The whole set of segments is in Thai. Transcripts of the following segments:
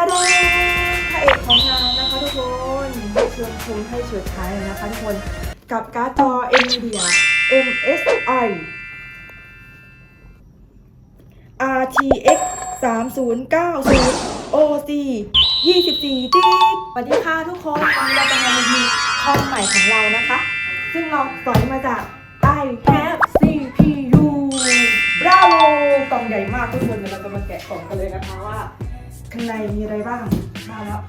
จ้าดงพระเอกของงานนะคะทุกคนให้เชิญชมให้เฉิดฉายเลยนะคะทุกคนกับการ์ดจอ NVIDIA MSI RTX 3090 OC 24 g สวัสดีค่ะทุกคนวันนี้เราจะมารีวิวคอมใหม่ของเรานะคะ ซึ่งเราสอยมาจาก i have CPU Bravo กล่องใหญ่มากทุกคนเดี๋ยวเราจะมาแกะกล่องกันเลยนะคะว่า ข้างในมีอะไรบ้าง มาแล้ว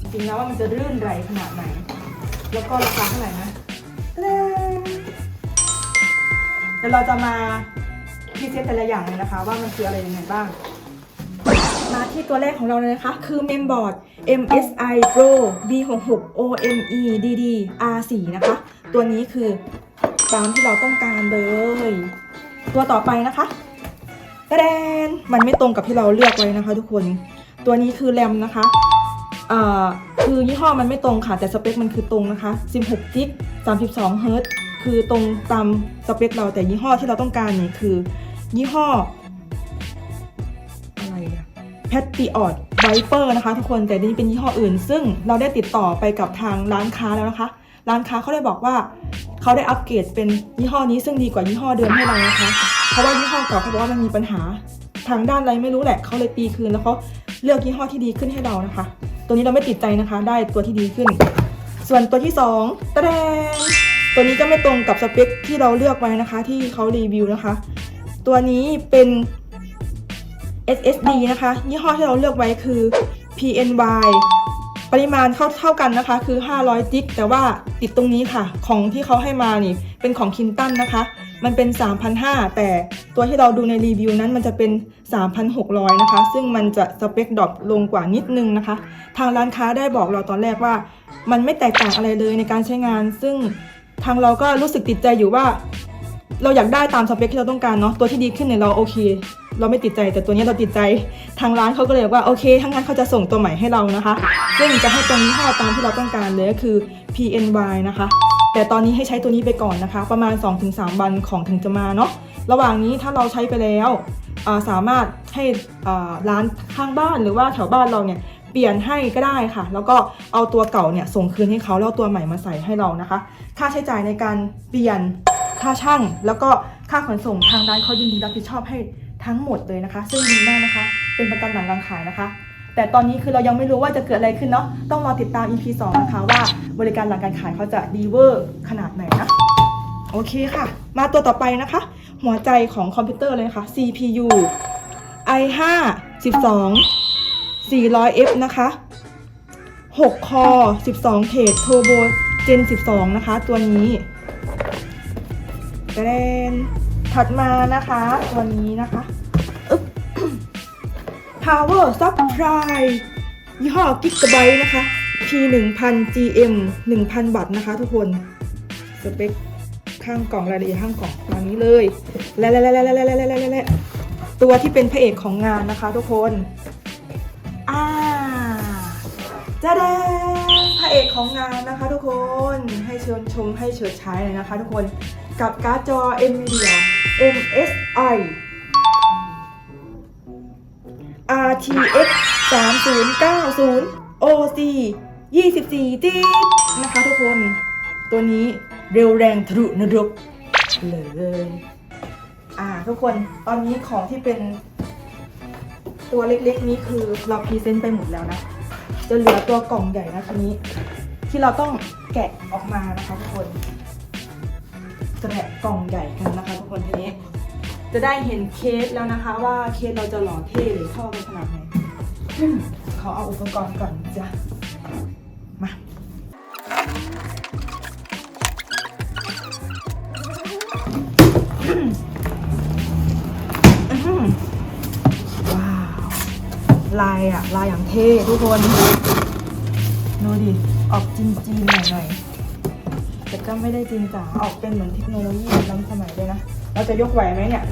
จริงๆแล้วว่ามันจะรื่นไหลขนาดไหน แล้วก็ราคาเท่าไหร่นะ ดี๋ยวเราจะมาพรีเซนต์แต่ละอย่างเลยนะคะ ว่ามันคืออะไรยังไงบ้าง มาที่ตัวแรกของเราเลยนะคะ คือเมมบอร์ด MSI Pro B66 OME DD R4 นะคะ ตัวนี้คือตามที่เราต้องการเลย ตัวต่อไปนะคะตะแดนมันไม่ตรงกับที่เราเลือกไว้นะคะ ทุกคน ตัวนี้คือแรมนะคะคือยี่ห้อมันไม่ตรงค่ะ แต่สเปคมันคือตรงนะคะ 16จิก32 เฮิรตซ์ คือตรงตามสเปคเราแต่ยี่ห้อที่เราต้องการเนี่ยคือ ยี่ห้ออะไรอะแพตติออดไวเปอร์นะคะทุกคนแต่นี่เป็นยี่ห้ออื่น ซึ่งเราได้ติดต่อไปกับทางร้านค้าแล้วนะคะ ร้านค้าเขาได้บอกว่าเขาได้อัปเกรดเป็นยี่ห้อนี้ซึ่งดีกว่ายี่ห้อเดิมให้เรานะคะ เพราะว่ายี่ห้อเก่าเขาบอกว่ามันมีปัญหาทางด้านอะไรไม่รู้แหละเขาเลยตีคืนแล้วเขาเลือกยี่ห้อที่ดีขึ้นให้เรานะคะ ตัวนี้เราไม่ติดใจนะคะ ได้ตัวที่ดีขึ้น ส่วนตัวที่สองตะแดง ตัวนี้ก็ไม่ตรงกับสเปคที่เราเลือกไว้นะคะ ที่เขารีวิวนะคะ ตัวนี้เป็น SSD นะคะ ยี่ห้อที่เราเลือกไว้คือ PNY ปริมาณเท่าเท่ากันนะคะ คือ 500 จิกแต่ว่าติดตรงนี้ค่ะ ของที่เขาให้มานี่เป็นของคินตันนะคะ มันเป็น 3,500 แต่ตัวที่เราดูในรีวิวนั้นมันจะเป็น 3,600 นะคะ ซึ่งมันจะสเปคดรอปลงกว่านิดนึงนะคะ ทางร้านค้าได้บอกเราตอนแรกว่า มันไม่แตกต่างอะไรเลยในการใช้งาน ซึ่ง ทางเราก็รู้สึกติดใจอยู่ว่า เราอยากได้ตามสเปคที่เราต้องการเนาะตัวที่ดีขึ้นเนี่ยเราโอเค เราไม่ติดใจแต่ตัวนี้เราติดใจทางร้านเขาก็เลยบอกว่าโอเคทั้างนั้นเขาจะส่งตัวใหม่ให้เรานะคะซึ่งจะให้ตรงยี่ห้อตามที่เราต้องการเลยก็คือ PNY นะคะ แต่ตอนนี้ให้ใช้ตัวนี้ไปก่อนนะคะ ประมาณ 2-3 วันของถึงจะมาเนาะระหว่างนี้ถ้าเราใช้ไปแล้วสามารถให้ร้านข้างบ้านหรือว่าแถวบ้านเราเนี่ย เปลี่ยนให้ก็ได้ค่ะ แล้วก็เอาตัวเก่าเนี่ยส่งคืนให้เขาแล้วตัวใหม่มาใส่ให้เรานะคะ ค่าใช้จ่ายในการเปลี่ยนค่าช่างแล้วก็ค่าขนส่งทางร้านเขายินดีรับผิดชอบให้ทั้งหมดเลยนะคะ ซึ่งดีมากนะคะ เป็นประกันหลังการขายนะคะ แต่ตอนนี้คือเรายังไม่รู้ว่าจะเกิดอะไรขึ้นเนาะต้องรอติดตาม EP 2 นะคะ ว่าบริการหลังการขายเขาจะดีเวอร์ขนาดไหนนะโอเคค่ะ มาตัวต่อไปนะคะ หัวใจของคอมพิวเตอร์เลยะค่ะ CPU i5 12 400F นะคะ 6 คอ 12 เขตโทโบเจน 12 นะคะ ตัวนี้เดนถัดมานะคะ ตัวนี้นะคะ Power Supply ยี่ห้อ Gigabyte นะคะ P1,000 GM 1,000บาทนะคะทุกคน สเปคข้างกล่องรายละเอียดข้างกล่องตัวนี้เลย และและและและและและและตัวที่เป็นพระเอกของงานนะคะทุกคน จ้าแดงพระเอกของงานนะคะทุกคนให้เชิญชมให้เฉิดฉายเลยนะคะทุกคนกับการ์ดจอ NVIDIA MSI RTX 3090 OC 24 g นะคะทุกคน ตัวนี้เร็วแรงทะลุนรกเลยอ่าทุกคนตอนนี้ของที่เป็นตัวเล็กๆนี้คือเราพรีเซนต์ไปหมดแล้วนะ จะเหลือตัวกล่องใหญ่นะทีนี้ ที่เราต้องแกะออกมานะคะทุกคนจะแกะกล่องใหญ่กันนะคะทุกคนทีนี้ จะได้เห็นเคสแล้วนะคะว่าเคสเราจะหล่อเท่หรือชอบขนาดไหนขอเอาอุปกรณ์ก่อนจ้ะมา ลายอะลายอย่างเท่ทุกคน ดูดิ ออกจีนๆหน่อยๆแต่ก็ไม่ได้จีนจ๋าออกเป็นเหมือนเทคโนโลยีล้ำสมัยเลยนะ เราจะยกไหวไหมเนี่ย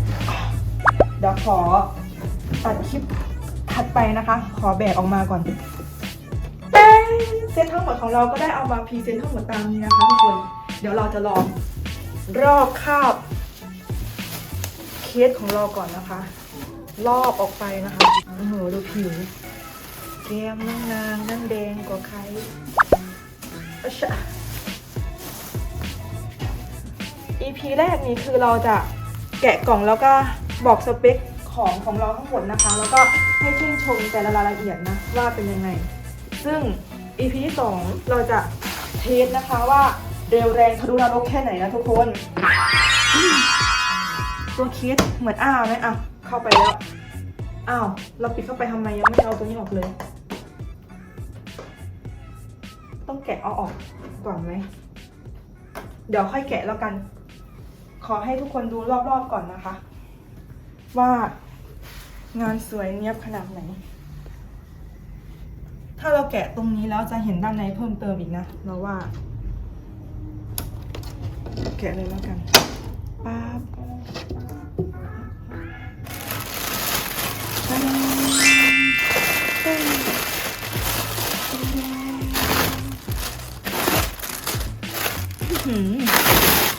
เดี๋ยวขอตัดคลิปถัดไปนะคะ ขอแบกออกมาก่อนเซตทั้งหมดของเราก็ได้เอามาพรีเซนต์ทั้งหมดตามนี้นะคะทุกคน เดี๋ยวเราจะลองรอบคาบเคสของเราก่อนนะคะลอกออกไปนะคะ อ้โหดูผิว แก้มน้องนางนั่นแดงกว่าใครอะชะ EP แรกนี้คือเราจะแกะกล่องแล้วก็บอกสเปคของของเราทั้งหมดนะคะ แล้วก็ให้ชื่นชมแต่ละรายละเอียดนะ ว่าเป็นยังไง ซึ่ง EP ที่สองเราจะเทสนะคะว่าเร็วแรงทะลุนรกแค่ไหนนะทุกคน ตัวเคสเหมือนอ้าวไหมอะ เข้าไปแล้ว อ้าว เราปิดเข้าไปทำไมยังไม่เอาตัวนี้ออกเลย ต้องแกะเอาออกก่อนไหม เดี๋ยวค่อยแกะแล้วกัน ขอให้ทุกคนดูรอบๆก่อนนะคะ ว่างานสวยเนียบขนาดไหน ถ้าเราแกะตรงนี้แล้วจะเห็นด้านในเพิ่มเติมอีกนะ เราว่า แกะเลยแล้วกัน ป๊าบ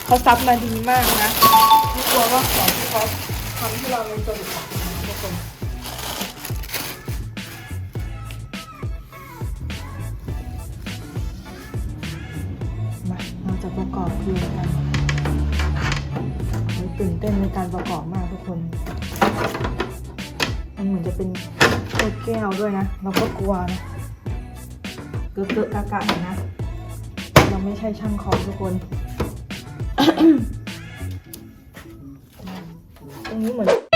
เขาซับมาดีมากนะไม่กลัวว่าของที่เขาทำให้เรามันจะหลุดออกมานะทุกคนมาเราจะประกอบเรียงกันตื่นเต้นในการประกอบมากทุกคน มันเหมือนจะเป็นตัวแก้วด้วยนะ เราก็กลัวนะเกือบเกือบกะกะนนะ ไม่ใช่ช่างของทุกคน ตรงนี้เหมือน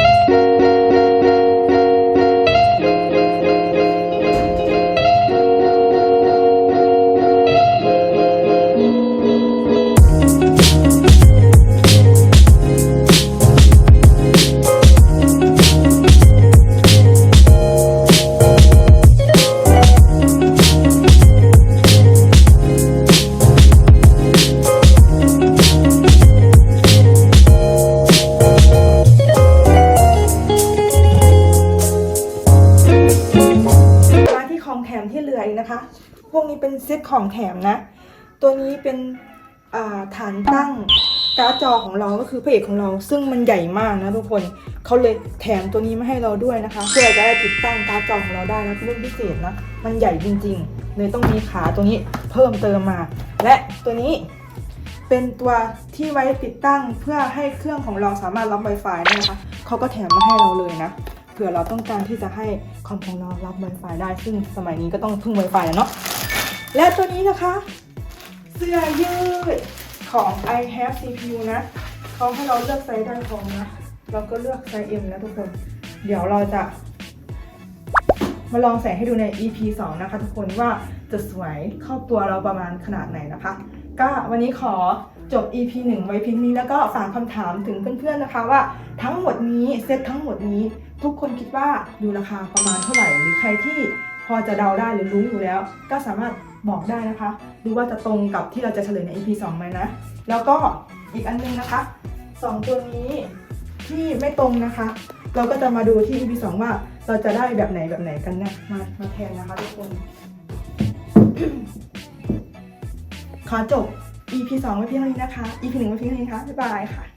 เป็นเซตของแถมนะ ตัวนี้เป็นาฐานตั้งการ์ดจอของเราก็คือพระเอกของเรา ซึ่งมันใหญ่มากนะทุกคนเขาเลยแถมตัวนี้มาให้เราด้วยนะคะ เพื่อจะได้ติดตั้งการ์ดจอของเราได้นะเป็นรุ่นพิเศษนะมันใหญ่จริง ๆ เลยต้องมีขาตัวนี้เพิ่มเติมมา และตัวนี้เป็นตัวที่ไว้ติดตั้งเพื่อให้เครื่องของเราสามารถรับ Wi-Fi ได้นะคะเขาก็แถมมาให้เราเลยนะเผื่อเราต้องการที่จะให้คอมของเรารับ Wi-Fi ได้ซึ่งสมัยนี้ก็ต้องพึ่ง Wi-Fi อะเนาะ และตัวนี้นะคะ เสื้อยืดของ i have CPU นะเขาให้เราเลือกไซส์ด้านของนะ เราก็เลือกไซส์ M นะทุกคน เดี๋ยวเราจะ มาลองใส่ให้ดูใน EP 2 นะคะทุกคนว่าจะสวยเข้าตัวเราประมาณขนาดไหนนะคะ ก็วันนี้ขอจบ EP 1 ไว้เพียงนี้แล้วก็ฝากคำถามถึงเพื่อนๆนะคะว่าทั้งหมดนี้เซตทั้งหมดนี้ ทุกคนคิดว่าดูราคาประมาณเท่าไหร่ หรือใครที่พอจะเดาได้หรือรู้อยู่แล้ว ก็สามารถ บอกได้นะคะดูว่าจะตรงกับที่เราจะเฉลยใน EP 2ไหมนะ แล้วก็อีกอันนึงนะคะสองตัวนี้ที่ไม่ตรงนะคะ เราก็จะมาดูที่ EP 2ว่าเราจะได้แบบไหนแบบไหนกันเนี่ยมามาแทนนะคะทุกคนขอจบ EP 2ไว้เพียงเท่านี้นะคะ EP 1ไว้เพียงเท่านี้นะคะบ๊ายบายค่ะ